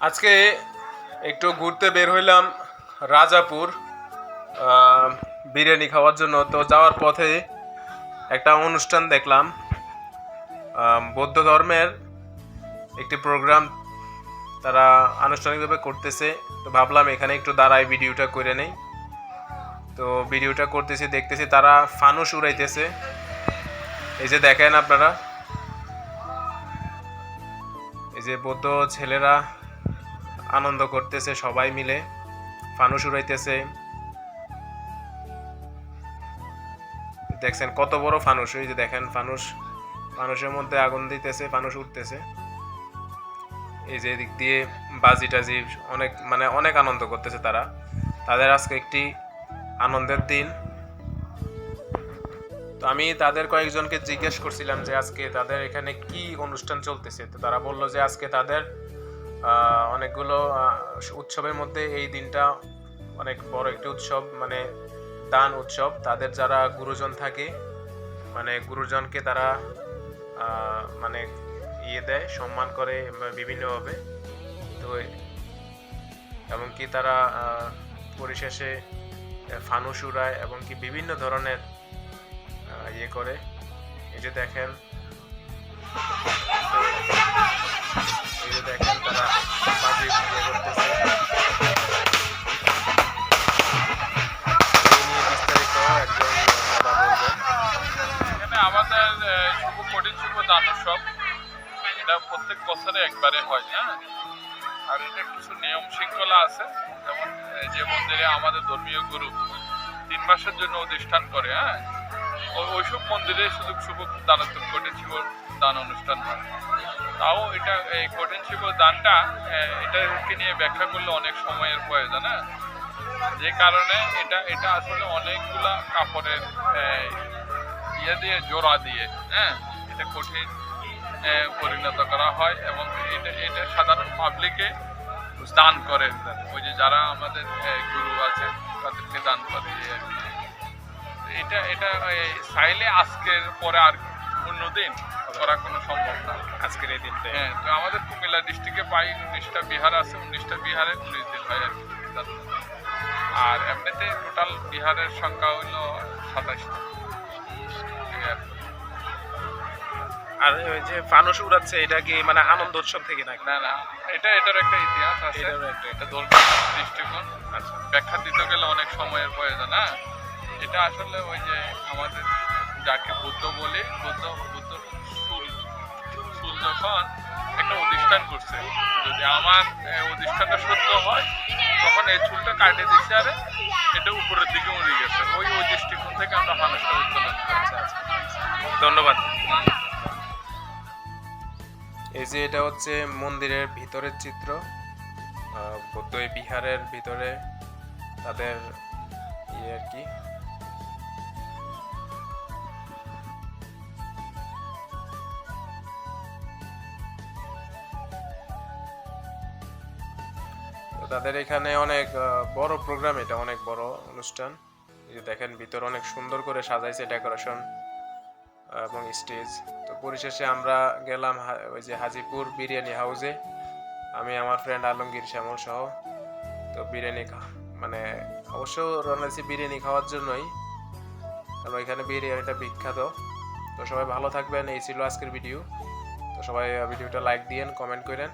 আজকে একটু ঘুরতে বের হইলাম রাজাপুর বিরিয়ানি খাওয়ার জন্য। তো যাওয়ার পথে একটা অনুষ্ঠান দেখলাম। বৌদ্ধ ধর্মের একটি প্রোগ্রাম তারা আনুষ্ঠানিকভাবে করতেছে। তো ভাবলাম এখানে একটু দাঁড়াই ভিডিওটা করে নেই। তো ভিডিওটা করতেছি, দেখতেছি তারা ফানুস উড়াইতেছে। এই যে দেখেন আপনারা। এই যে বৌদ্ধ ছেলেরা আনন্দ করতেছে সবাই মিলে ফানুস উড়াইতেছে দেখছেন কত বড় ফানুস ওই যে দেখেন ফানুস ফানুসের মধ্যে আগুন দিতেছে ফানুস উঠতেছে। এই যে এদিক দিয়ে বাজি টাজি অনেক মানে অনেক আনন্দ করতেছে তারা। তাদের আজকে একটি আনন্দের দিন। তো আমি তাদের কয়েকজনকে জিজ্ঞেস করছিলাম যে আজকে তাদের এখানে কি অনুষ্ঠান চলতেছে? তো তারা বলল যে আজকে তাদের অনেকগুলো উৎসবের মধ্যে এই দিনটা অনেক বড় একটি উৎসব। মানে দান উৎসব। তাদের যারা গুরুজন থাকে মানে গুরুজনকে তারা মানে ইয়ে দেয়, সম্মান করে বিভিন্নভাবে। তো এমনকি তারা পরিশেষে ফানুস উড়ায় এবং কি বিভিন্ন ধরনের ইয়ে করে। এই যে দেখেন দান উৎসব এটা প্রত্যেক বছরে একবারে হয় হ্যাঁ? আর এটা কিছু নিয়ম শৃঙ্খলা আছে। যেমন যে মন্দিরে আমাদের ধর্মীয় গুরু তিন মাসের জন্য অধিষ্ঠান করে হ্যাঁ? ওই ওইসব মন্দিরে শুধু শুভ দানোত্তর কঠিন শিব দান অনুষ্ঠান হয়। তাও এটা, এই কঠিন শিব দানটা এটাকে নিয়ে ব্যাখ্যা করলে অনেক সময়ের প্রয়োজন হ্যাঁ? যে কারণে এটা এটা আসলে অনেকগুলা কাপড়ের ইয়ে দিয়ে, জোড়া দিয়ে হ্যাঁ? এটা কঠিন পরিণত করা হয় এবং এটা এটা সাধারণ পাবলিকে দান করে ওই যে যারা আমাদের গুরু আছে তাদেরকে দান করে। এটা এটা চাইলে আজকের পরে আর অন্যদিন করা কোনো সম্ভব না। আজকের এই দিনটা হ্যাঁ তো আমাদের কুমিল্লা ডিস্ট্রিক্টে প্রায় উনিশটা বিহার আছে উনিশটা বিহারে উনিশ দিন হয় আর আর এমনিতে টোটাল বিহারের সংখ্যা হইল সাতাশটা। আর ওই যে ফানুস উড়াচ্ছে এটা কি মানে আনন্দ উৎসব থেকে নাকি? না না। এটা এটার একটা ইতিহাস আছে। এটারও একটা- এটা ধর্মীয় দৃষ্টিকোণ। আচ্ছা। ব্যাখ্যা দিতে গেলে অনেক সময়ের প্রয়োজন হ্যাঁ? এটা আসলে ওই যে আমাদের যাকে বুদ্ধ বলি বুদ্ধ বুদ্ধ চুল চুল যখন একটা অধিষ্ঠান করছে যদি আমার অধিষ্ঠানটা সত্য হয় তখন এই চুলটা কাটে দিচ্ছে আরে এটা উপরের দিকে উড়ে গেছে। ওই ওই দৃষ্টিকোণ থেকে আমরা মানুষটা উত্তোলন করছি। আচ্ছা ধন্যবাদ। হুম। যে এটা হচ্ছে মন্দিরের ভিতরের চিত্র বৌদ্ধ বিহারের ভিতরে তাদের ইয়ে আর কি। তাদের এখানে অনেক বড় প্রোগ্রাম এটা, অনেক বড় অনুষ্ঠান। দেখেন, ভিতর অনেক সুন্দর করে সাজাইছে ডেকোরেশন এবং স্টেজ। তো পরিশেষে আমরা গেলাম ওই যে হাজিপুর বিরিয়ানি হাউসে। আমি, আমার ফ্রেন্ড আলমগীর শ্যামল সহ। তো বিরিয়ানি মানে অবশ্য রান্নাছি বিরিয়ানি খাওয়ার জন্যই, কারণ এখানে বিরিয়ানিটা বিখ্যাত। তো সবাই ভালো থাকবেন, এই ছিল আজকের ভিডিও তো সবাই ভিডিওটা লাইক দিয়েন কমেন্ট করেন।